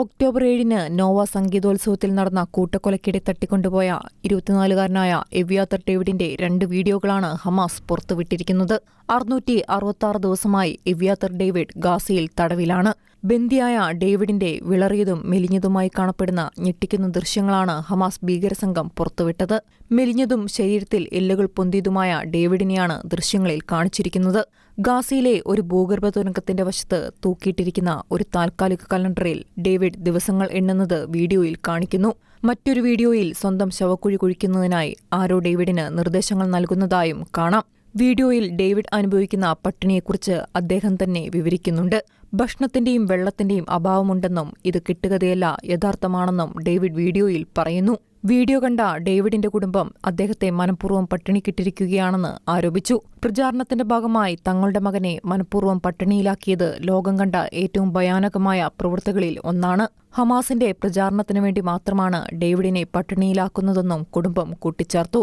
October ഏഴിന് Nova സംഗീതോത്സവത്തിൽ നടന്ന കൂട്ടക്കൊലക്കിടെ തട്ടിക്കൊണ്ടുപോയ ഇരുപത്തിനാലുകാരനായ എവിയാത്തർ ഡേവിഡിന്റെ രണ്ട് വീഡിയോകളാണ് ഹമാസ് പുറത്തുവിട്ടിരിക്കുന്നത്. അറുന്നൂറ്റി അറുപത്തിയാറ് ദിവസമായി എവിയാത്തർ ഡേവിഡ് ഗാസയിൽ തടവിലാണ്. ബന്ദിയായ ഡേവിഡിന്റെ വിളറിയതും മെലിഞ്ഞതുമായി കാണപ്പെടുന്ന ഞെട്ടിക്കുന്ന ദൃശ്യങ്ങളാണ് ഹമാസ് ഭീകരസംഘം പുറത്തുവിട്ടത്. മെലിഞ്ഞതും ശരീരത്തിൽ എല്ലുകൾ പൊന്തിയതുമായ ഡേവിഡിനെയാണ് ദൃശ്യങ്ങളിൽ കാണിച്ചിരിക്കുന്നത്. ഗാസയിലെ ഒരു ഭൂഗർഭ തുരങ്കത്തിന്റെ വശത്ത് തൂക്കിയിട്ടിരിക്കുന്ന ഒരു താൽക്കാലിക കലണ്ടറിൽ ഡേവിഡ് ദിവസങ്ങൾ എണ്ണുന്നത് വീഡിയോയിൽ കാണിക്കുന്നു. മറ്റൊരു വീഡിയോയിൽ സ്വന്തം ശവക്കുഴി കുഴിക്കുന്നതിനായി ആരോ ഡേവിഡിന് നിർദ്ദേശങ്ങൾ നൽകുന്നതായും കാണാം. വീഡിയോയിൽ ഡേവിഡ് അനുഭവിക്കുന്ന പട്ടിണിയെക്കുറിച്ച് അദ്ദേഹം തന്നെ വിവരിക്കുന്നുണ്ട്. ഭക്ഷണത്തിന്റെയും വെള്ളത്തിന്റെയും അഭാവമുണ്ടെന്നും ഇത് കിട്ടുകതയല്ല യഥാർത്ഥമാണെന്നും ഡേവിഡ് വീഡിയോയിൽ പറയുന്നു. വീഡിയോ കണ്ട ഡേവിഡിന്റെ കുടുംബം അദ്ദേഹത്തെ മനഃപൂർവം പട്ടിണിക്കിട്ടിരിക്കുകയാണെന്ന് ആരോപിച്ചു. പ്രചാരണത്തിന്റെ ഭാഗമായി തങ്ങളുടെ മകനെ മനഃപൂർവം പട്ടിണിയിലാക്കിയത് ലോകം കണ്ട ഏറ്റവും ഭയാനകമായ പ്രവൃത്തികളിൽ ഒന്നാണ്. ഹമാസിന്റെ പ്രചാരണത്തിനു വേണ്ടി മാത്രമാണ് ഡേവിഡിനെ പട്ടിണിയിലാക്കുന്നതെന്നും കുടുംബം കൂട്ടിച്ചേർത്തു.